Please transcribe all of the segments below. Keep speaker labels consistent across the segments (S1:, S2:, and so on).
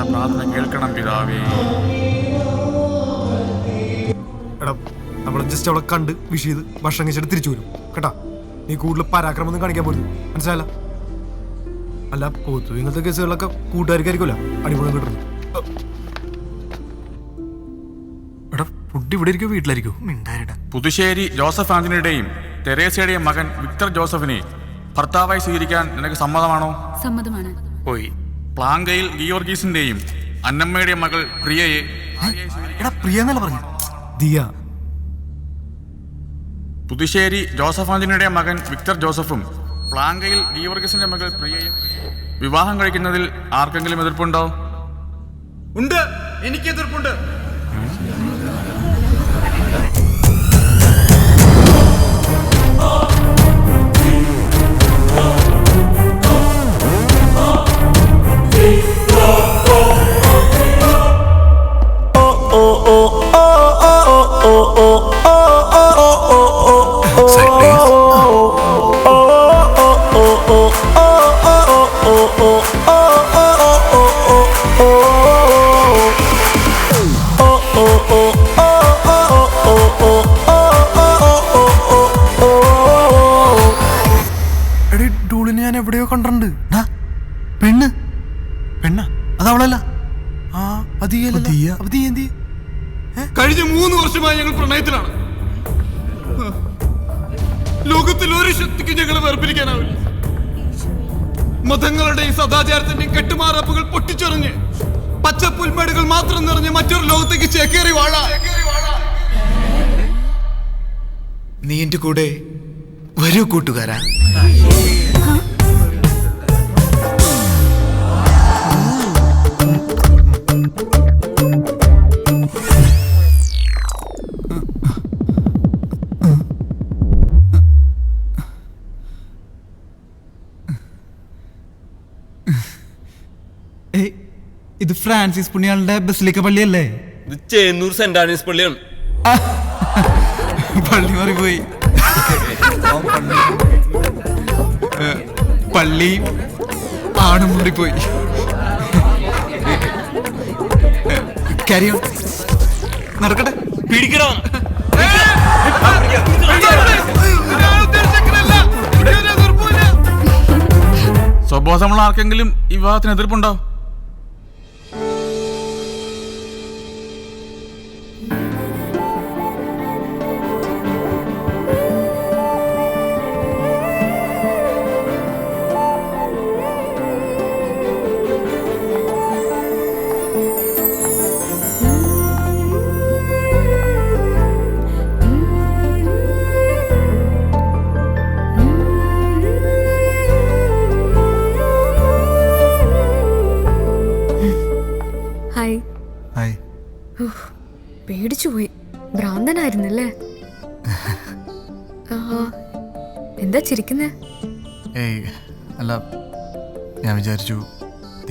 S1: ഞങ്ങളുടെ പ്രാർത്ഥന കേൾക്കണം പിതാവേ.
S2: എടാ നമ്മൾ ജസ്റ്റ് അവളെ കണ്ട് വിഷ് ചെയ്ത് ഭക്ഷണം കഴിച്ചിട്ട് തിരിച്ചു വരും. കേട്ടാ? നീ കൂടുതൽ പരാക്രമം ഒന്നും കാണിക്കാൻ പോലും മനസ്സിലായല്ല? അല്ല പൊതു ഇങ്ങനത്തെ കേസുകളിലൊക്കെ കൂട്ടുകാർക്കായിരിക്കുമല്ലോ അടിപൊളി കിട്ടുന്നത്. എടാ ഫുഡ് ഇവിടെ ഇരിക്കും വീട്ടിലായിരിക്കും
S1: പുതുശ്ശേരി ജോസഫ് ആന്റണിയുടെയും തെരേസയുടെയും മകൻ വിക്ടർ ജോസഫിനെ ഭർത്താവായി സ്വീകരിക്കാൻ നിനക്ക് സമ്മതമാണോ?
S3: സമ്മതമാണ്.
S1: പോയി. പ്ലാങ്കയിൽ ഗിയോർഗീസിന്റെയും അന്നമ്മയുടെ മകൾ പ്രിയയെ
S2: എടാ പ്രിയ എന്നല്ല പറഞ്ഞു. ദിയ.
S1: പുതുശ്ശേരി ജോസഫ് ആന്റണിയുടെ മകൻ വിക്ടർ ജോസഫും പ്ലാങ്കയിൽ ഗിയോർഗീസിന്റെ മകൾ പ്രിയയും വിവാഹം കഴിക്കുന്നതിൽ ആർക്കെങ്കിലും എതിർപ്പുണ്ടോ?
S4: ഉണ്ട്. എനിക്ക് എതിർപ്പുണ്ട്.
S2: ഡൂളിനെ ഞാൻ എവിടെയോ കണ്ടിട്ടുണ്ട്. പെണ്ണ്. പെണ്ണ? അത്. ആ?
S4: കഴിഞ്ഞ മൂന്ന് വർഷമായി ഞങ്ങൾ പ്രണയത്തിലാണ്. ലോകത്തിൽ ഒരു ശക്തിക്ക് ഞങ്ങളെ വേർപിരിക്കാനാവില്ല. മതങ്ങളുടെയും സദാചാരത്തിന്റെയും കെട്ടുമാറപ്പുകൾ പൊട്ടിച്ചെറിഞ്ഞ് പച്ചപ്പുൽമേടുകൾ മാത്രം നിറഞ്ഞ് മറ്റൊരു ലോകത്തേക്ക് ചേക്കേറി വാഴ
S5: നീ എന്റെ കൂടെ വരൂ കൂട്ടുകാരാ.
S6: ഇത് ഫ്രാൻസിസ് പുണ്യാളുടെ ബസിലിക്ക പള്ളിയല്ലേ?
S7: ഇത് ചേന്നൂർ സെന്റ് ആനീസ് പള്ളിയാണ്.
S6: പള്ളി മാറിപ്പോയി. പള്ളി ആണും മൂടിപ്പോയി കരിയോ നടക്കട്ടെ.
S7: പിടിക്കടാ
S1: സ്വബോധമുള്ള ആർക്കെങ്കിലും ഈ വിവാഹത്തിന് എതിർപ്പുണ്ടോ?
S8: എന്താ ചിരിക്കുന്നേ?
S6: ഏയ് അല്ല ഞാൻ വിചാരിച്ചു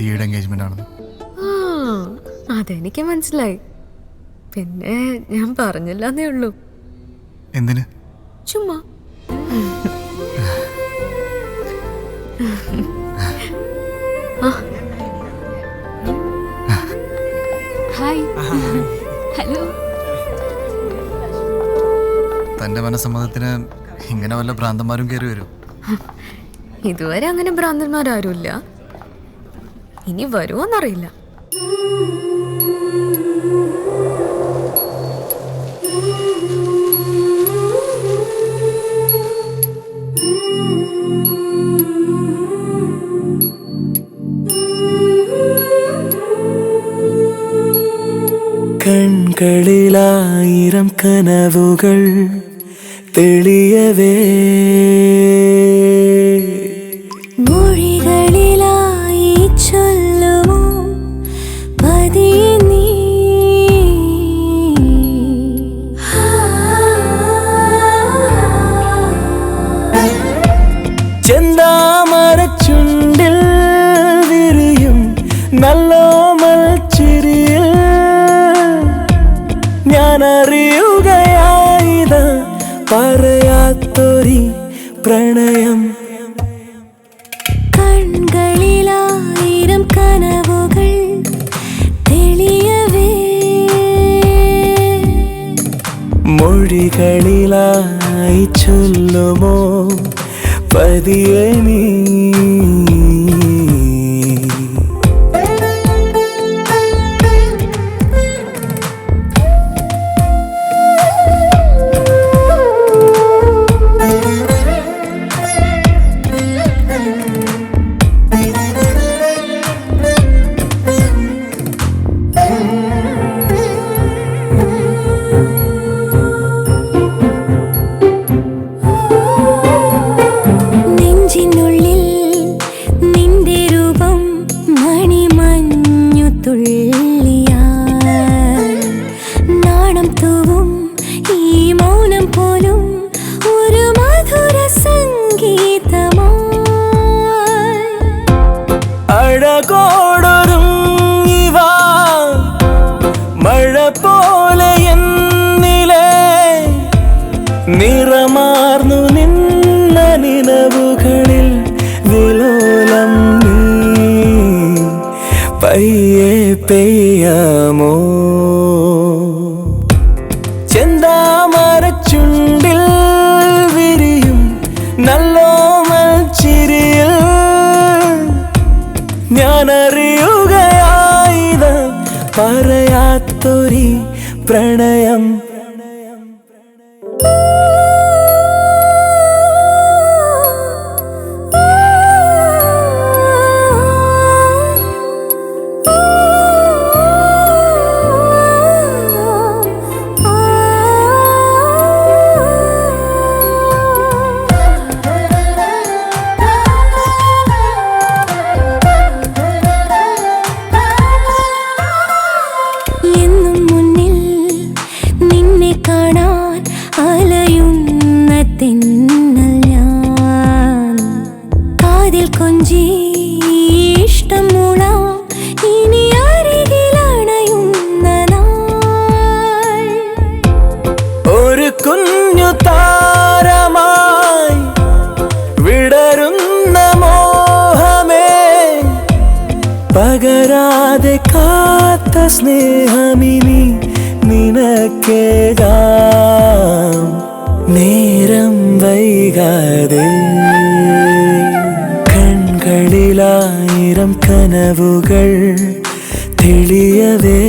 S6: തീയുടെ എൻഗേജ്മെന്റ് ആണെന്ന്.
S8: അതെനിക്ക് മനസ്സിലായി. പിന്നെ ഞാൻ പറഞ്ഞില്ലെന്നേ ഉള്ളൂ.
S6: എന്തിന്?
S8: ചുമ്മാ. ഹായ്. ഹലോ.
S6: തന്റെ മനസ്സമ്മതത്തിന് ഇങ്ങനെ വല്ല ഭ്രാന്തന്മാരും കയറി വരും.
S8: ഇതുവരെ അങ്ങനെ ഭ്രാന്തന്മാരാരുമില്ല. ഇനി വരുമോന്നറിയില്ല
S9: കൺകളിലായിരം കനവുകൾ തെളിയവേ പ്രണയമൊരി പ്രണയം.
S10: കൺകളിലായിരം കനവുകൾ
S9: മൊഴികളിലായി ചൊല്ലുമോ പതിയ നീ? അഴകോടൊരുങ്ങിവ മഴ പോലെ എന്നിലേ നിറമാർന്നു നിന്ന നിലവുകളിൽ വിലോലം നീ. പയ്യെ പെയ്യാമോ? ഞാനറിയുകയായിത് പറയാത്തൊരി പ്രണയം മാറാതെ കാത്ത സ്നേഹമിനി നിനക്കേകാം നേരം വൈകാതെ കൺകളിലായിരം കനവുകൾ തെളിയവേ